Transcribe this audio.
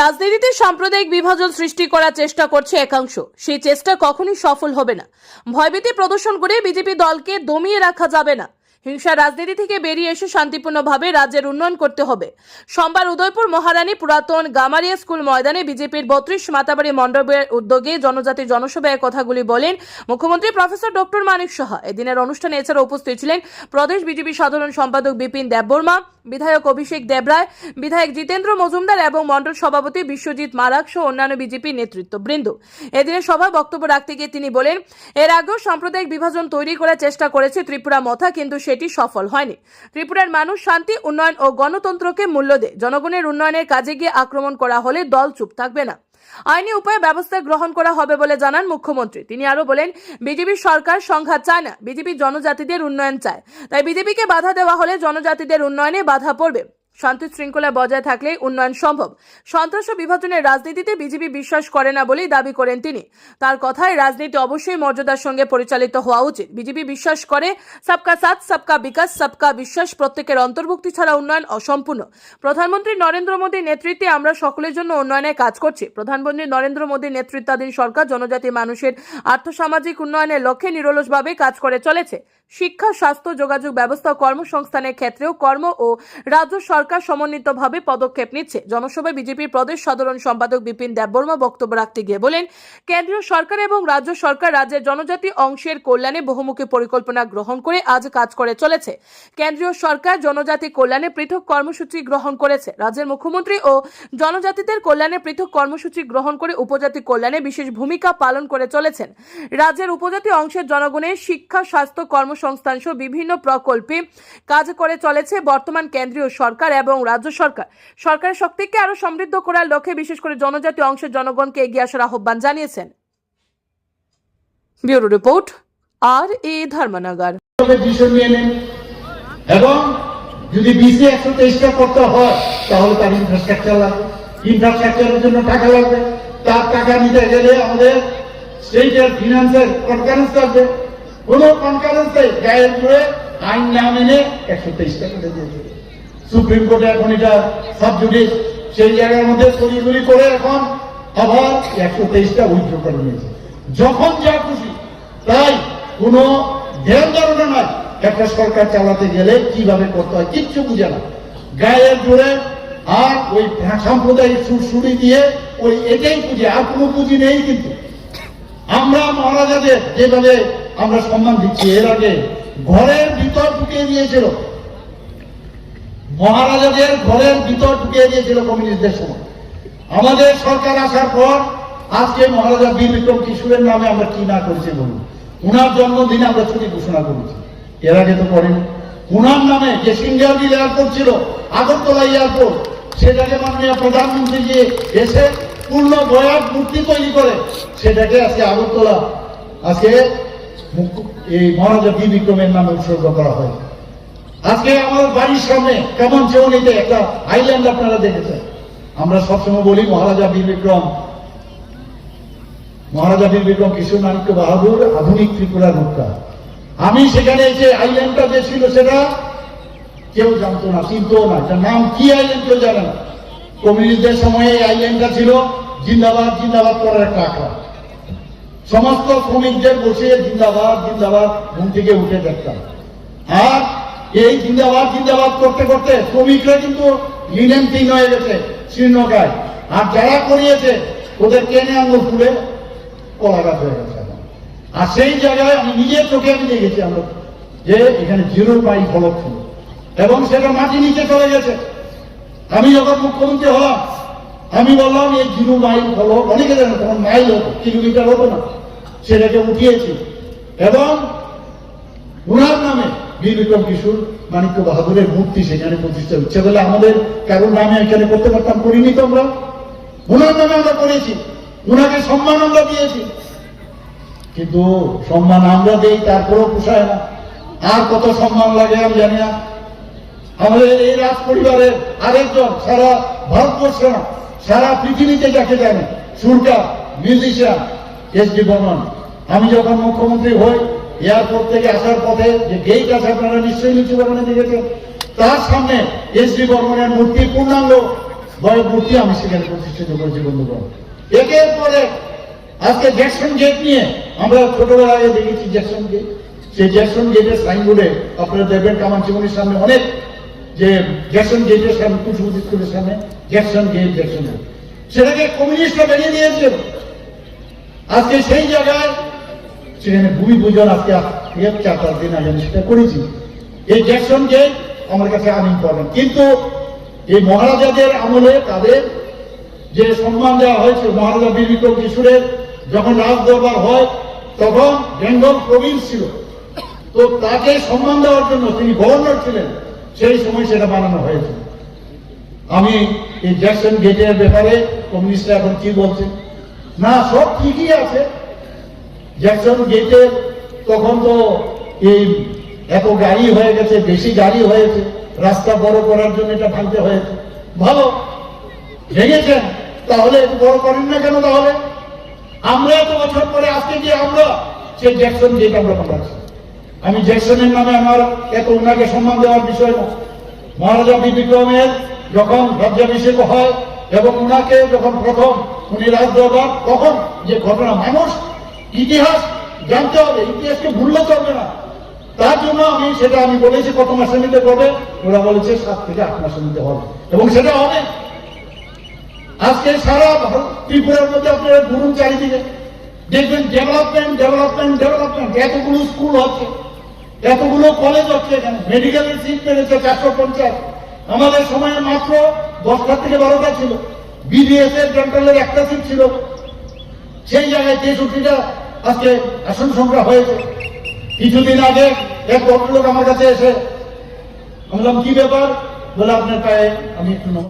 রাজনীতিতে সাম্প্রদায়িক বিভাজন সৃষ্টি করার চেষ্টা করছে একাংশ। সেই চেষ্টা কখনই সফল হবে না। ভয়ভীতি প্রদর্শন করে বিজেপি দলকে দমিয়ে রাখা যাবে না। হিংসা রাজনীতি থেকে বেরিয়ে এসে শান্তিপূর্ণভাবে রাজ্যের উন্নয়ন করতে হবে। সোমবার উদয়পুর মহারানী পুরাতন গামারিয়া স্কুল ময়দানে বিজেপির বত্রিশ মাতাবাড়ি মণ্ডপের উদ্যোগে জনজাতি জনসভায় কথাগুলি বলেন মুখ্যমন্ত্রী প্রফেসর ডক্টর মানিক সাহা। এদিনের অনুষ্ঠানে এছাড়া উপস্থিত ছিলেন প্রদেশ বিজেপি সাধারণ সম্পাদক বিপিন দেববর্মা, বিধায়ক অভিষেক দেবরায়, বিধায়ক জিতেন্দ্র মজুমদার এবং মণ্ডল সভাপতি বিশ্বজিৎ মারাক সহ অন্যান্য বিজেপি নেতৃত্ববৃন্দ। এদিনের সভা বক্তব্য রাখতে গিয়ে তিনি বলেন, এর আগেও সাম্প্রদায়িক বিভাজন তৈরি করার চেষ্টা করেছে ত্রিপুরা মথা, কিন্তু সেটি সফল হয়নি। ত্রিপুরার মানুষ শান্তি, উন্নয়ন ও গণতন্ত্রকে মূল্য দেয়। জনগণের উন্নয়নের কাজে গিয়ে আক্রমণ করা হলে দল চুপ থাকবে না। আইনি উপায়ে ব্যবস্থা গ্রহণ করা হবে বলে জানান মুখ্যমন্ত্রী। তিনি আরও বলেন, বিজেপি সরকার সংঘাত চায় না, বিজেপি জনজাতিদের উন্নয়ন চায়। তাই বিজেপিকে বাধা দেওয়া হলে জনজাতিদের উন্নয়নে বাধা পড়বে। শান্তি শৃঙ্খলা বজায় থাকলে উন্নয়ন সম্ভব। সন্ত্রাস ও বিভাজনের রাজনীতিতে বিজেপি বিশ্বাস করে না বলেই দাবি করেন তিনি। তার কথায় রাজনীতি অবশ্যই মর্যাদার সঙ্গে পরিচালিত হওয়া উচিত। বিজেপি বিশ্বাস করে, সবকা সাথ, সবকা বিকাশ, সবকা বিশ্বাস প্রত্যেকের অন্তর্ভুক্তি ছাড়া উন্নয়ন অসম্পূর্ণ। প্রধানমন্ত্রী নরেন্দ্র মোদীর নেতৃত্বে আমরা সকলের জন্য উন্নয়নে কাজ করছি। প্রধানমন্ত্রী নরেন্দ্র মোদীর নেতৃত্বাধীন সরকার জনজাতি মানুষের আর্থসামাজিক উন্নয়নের লক্ষ্যে নিরলসভাবে কাজ করে চলেছে। শিক্ষা, স্বাস্থ্য, যোগাযোগ ব্যবস্থা কর্মসংস্থানের ক্ষেত্রেও কর্ম ও রাজ্য সরকার সমন্বিতভাবে পদক্ষেপ নিচ্ছে। জনসভায় বিজেপির প্রদেশ সাধারণ সম্পাদক বিপিন দেববর্মা বক্তব্য রাখতে গিয়ে বলেন, কেন্দ্রীয় সরকার এবং রাজ্য সরকার রাজ্যের জনজাতি অংশের কল্যাণে বহুমুখী পরিকল্পনা গ্রহণ করে আজ কাজ করে চলেছে। কেন্দ্রীয় সরকার জনজাতি কল্যাণে পৃথক কর্মসূচি গ্রহণ করেছে। রাজ্যের মুখ্যমন্ত্রী ও জনজাতিদের কল্যাণে পৃথক কর্মসূচি গ্রহণ করে উপজাতি কল্যাণে বিশেষ ভূমিকা পালন করে চলেছেন। রাজ্যের উপজাতি অংশের জনগণের শিক্ষা, স্বাস্থ্য, কর্মসংস্থান সহ বিভিন্ন প্রকল্পে কাজ করে চলেছে বর্তমান কেন্দ্রীয় সরকার এবং রাজ্য সরকার। সরকারের শক্তিকে আরও সমৃদ্ধ করার লক্ষ্যে বিশেষ করে জনজাতি অংশের জনগণকে এগিয়ে আসার আহ্বান জানিয়েছেন। ব্যুরো রিপোর্ট, আর এ ধর্মনগর। এবং যদি বিসি একশো তেইশটা করতে হয়, তাহলে তার ইনফ্রাস্ট্রাকচার লাগবে। ইনফ্রাস্ট্রাকচারের জন্য টাকা লাগবে। তার টাকা নিতে গেলে আমাদের স্টেটের ফিনান্সের কনকারেন্স লাগবে। কোন কনকারেন্সে গায়ের জুড়ে আইন না মেনে একশো তেইশটা করে দিয়েছে। সুপ্রিম কোর্টে এখন এটা সাবজুডিস সেই জায়গার মধ্যে তড়িগুড়ি করে এখন আবার একশো তেইশটা উইথড্র করে নিয়েছে। যখন যা খুশি, তাই কোনো ধ্যান ধারণা নয় একটা সরকার চালাতে গেলে কীভাবে করতে হয় কিচ্ছু বুঝে না। গায়ের জোরে আর ওই সাম্প্রদায়িক সুরসুরি দিয়ে ওই এটাই পুঁজি আর কোনো পুঁজি নেই কিন্তু। আমরা মহারাজাদের যেভাবে আমরা সম্মান দিচ্ছি, এর আগে ঘরের ভিতর ঢুকিয়ে দিয়েছিল। মহারাজাদের ঘরের ভিতর ঢুকিয়ে দিয়েছিল কমিউনিস্টদের সময়। আমাদের সরকার আসার পর আজকে মহারাজা বীর বিক্রম কিশোরের নামে আমরা কি না করেছি বলুন। উনার জন্মদিনে আমরা ছুটি ঘোষণা করেছি। এর আগে তো করেনি। উনার নামে যে সিঙ্গাউলি এয়ারপোর্ট ছিল, আগরতলা এয়ারপোর্ট, সেটাকে মাননীয় প্রধানমন্ত্রী যে এসে পূর্ণ বয়ার মূর্তি তৈরি করে, সেটাকে আজকে আগরতলা, আজকে এই মহারাজা বীর বিক্রমের নামে উৎসর্গ করা হয়। আজকে আমার বাড়ির সামনে কেমন চেউনিতে একটা আইল্যান্ড আপনারা দেখেছেন। আমরা সবসময় বলি, মহারাজা বীর বিক্রম মহারাজা বীর বিক্রম কিশোর মানিক্য বাহাদুর, আধুনিক ত্রিপুরার রূপটা আমি সেখানে যে আইল্যান্ডটা যে ছিল সেটা কেউ জানতো না, চিনতো না। তার নাম কি আইল্যান্ড কেউ জানে না। কমিউনিস্টদের সময়ে এই আইল্যান্ডটা ছিল জিন্দাবাদ জিন্দাবাদ করার একটা আখড়া। সমস্ত শ্রমিকদের বসে জিন্দাবাদ জিন্দাবাদ, ঘুম থেকে উঠে দেখতাম। আর এই জিন্দাবাদ জিন্দাবাদ করতে করতে শ্রমিকরা কিন্তু তিন হয়ে গেছে শ্রীনগায় আর যারা করিয়েছে, ওদের কেনে আঙ্গুল ফুলে কলা গাছ হয়ে গেছে আর সেই জায়গায় আমি নিজের চোখে আমি দেখেছি আমরা যে এখানে জিরো মাইল ফলক ছিল। এবং সেটা মাটি নিচে চলে গেছে। আমি যখন মুখ্যমন্ত্রী হলাম, আমি বললাম, এই জিরো মাইল ফলক, অনেকে জানেন, তখন মাইল হতো কিলোমিটার হতো না। সেটাকে উঠিয়েছি। এবং বীর কিশোর মানিক্য বাহাদুরের মূর্তি সেখানে প্রতিষ্ঠা হচ্ছে বলে আমাদের কারোর নামে এখানে করতে পারতাম করিনি তো আমরা? উনার নামে আমরা করেছি। উনাকে সম্মান আমরা দিয়েছি। কিন্তু সম্মান আমরা দেই, তারপরেও পোষায় না। আর কত সম্মান লাগে আমি জানি না। আমাদের এই রাজ পরিবারের আরেকজন সারা ভারতবর্ষে না, সারা পৃথিবীতে যাকে জানে, সুরকার, মিউজিশিয়ান, এস ডি বর্মন। আমি যখন মুখ্যমন্ত্রী হই এয়ারপোর্ট থেকে আসার পথে যে গেট আছে, আপনারা নিশ্চয়ই লিচু বর্মনে দেখেছেন। তার সামনে এস ডি বর্মনের মূর্তি, পূর্ণাঙ্গ বড় মূর্তি আমি সেখানে প্রতিষ্ঠিত করেছি, বন্ধুগণ। একের পরে আজকে জ্যাকসন গেট নিয়ে আমরা ছোটবেলায় দেখেছি জ্যাকসন গেট সেই জ্যাকসন গেটের সাইনবোর্ডে আপনারা দেখবেন কামানচিমনির সামনে অনেক যে জ্যাকসন গেটের সামনে কুচবুদ্ধি স্কুলের সামনে জ্যাকসন গেট জ্যাকসন গেট সেটাকে কমিউনিস্টরা বেরিয়ে দিয়েছে। আজকে সেই জায়গায় সেখানে ভূমি পূজন আজকে চার পাঁচ দিন আগে আমি সেটা করেছি। এই জ্যাকসন গেট আমার কাছে আনইম্পর্টেন্ট কিন্তু এই মহারাজাদের আমলে তাদের যে সম্মান দেওয়া হয়েছে, মহারাজা বীর কিশোরের যখন রাজ দরবার হয়, তখন বেঙ্গল প্রভিন্স ছিল। তো তাকে সম্মান দেওয়ার জন্য তিনি গভর্নর ছিলেন, সেই সময় সেটা বানানো হয়েছে। আমি এই জ্যাকসন গেটের ব্যাপারে কমিউনিস্টরা এখন কি বলছে? না, সব ঠিকই আছে। জ্যাকসন গেটের তখন তো এই এত গাড়ি হয়ে গেছে, বেশি গাড়ি হয়েছে, রাস্তা বড় করার জন্য এটা ভাঙতে হয়েছে। ভালো, ভেঙেছেন, তাহলে বড় করেন না কেন তাহলে? আমরা এত বছর পরে আজকে যে আমরা সেই জ্যাকসন গেট আমরা বানাচ্ছি আমি জ্যাকসনের নামে আমার এত ওনাকে সম্মান দেওয়ার বিষয় না। মহারাজা বিক্রমের যখন রাজ্যাভিষেক হয় এবং ওনাকে যখন প্রথম উনি রাজ দরবার তখন যে ঘটনা, মানুষ ইতিহাস জানতে হবে, ইতিহাসকে ভুললে চলবে না। তার জন্য আমি সেটা আমি বলেছি কত মাসে নিতে হবে, ওরা বলেছে সাত থেকে আট মাসে নিতে হবে। এবং সেটা হবে। আজকে সারা ত্রিপুরার মধ্যে আপনারা ঘুরুন চারিদিকে। দেখবেন ডেভেলপমেন্ট ডেভেলপমেন্ট ডেভেলপমেন্ট এতগুলো স্কুল হচ্ছে, এতগুলো কলেজ হচ্ছে এখানে। মেডিকেলের সিট পেরেছে চারশো পঞ্চাশ। আমাদের সময়ে মাত্র দশটা থেকে বারোটা ছিল। বিবিএস এর ডেন্টালের একটা সিট ছিল। সেই জায়গায় তেষট্টিটা আজকে আসন সংখ্যা হয়েছে। কিছুদিন আগে এক ভদ্রলোক আমার কাছে এসে বললাম, কি ব্যাপার? বলে, আপনার পায়ে আমি একটু